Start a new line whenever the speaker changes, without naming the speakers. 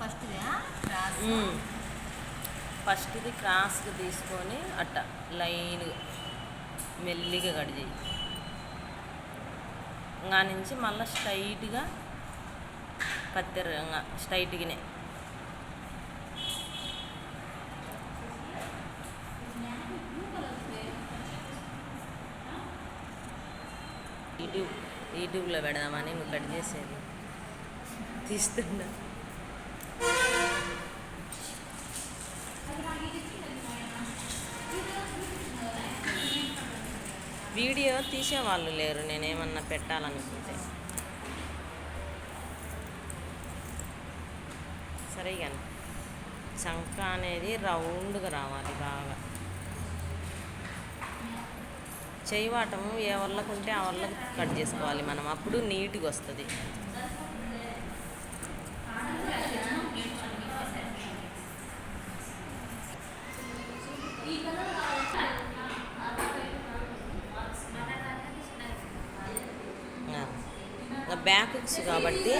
First ఇది
ఫస్ట్ది క్రాస్గా తీసుకొని అట్ట లైన్ మెల్లిగా కట్ చేయి ఇంకా నుంచి మళ్ళీ స్ట్రైట్గా కత్తెర స్ట్రైట్గానే. యూట్యూబ్ యూట్యూబ్లో పెడదామని నువ్వు కట్ చేసేది. తీస్తున్నా. వీడియో తీసేవాళ్ళు లేరు నేనేమన్నా పెట్టాలనుకుంటే. సరే కానీ చంక అనేది రౌండ్గా రావాలి బాగా. చేయవాటము ఏ వల్లకుంటే ఆ వల్ల కట్ చేసుకోవాలి మనం అప్పుడు నీట్గా వస్తుంది. బ్యాక్స్ కాబట్టి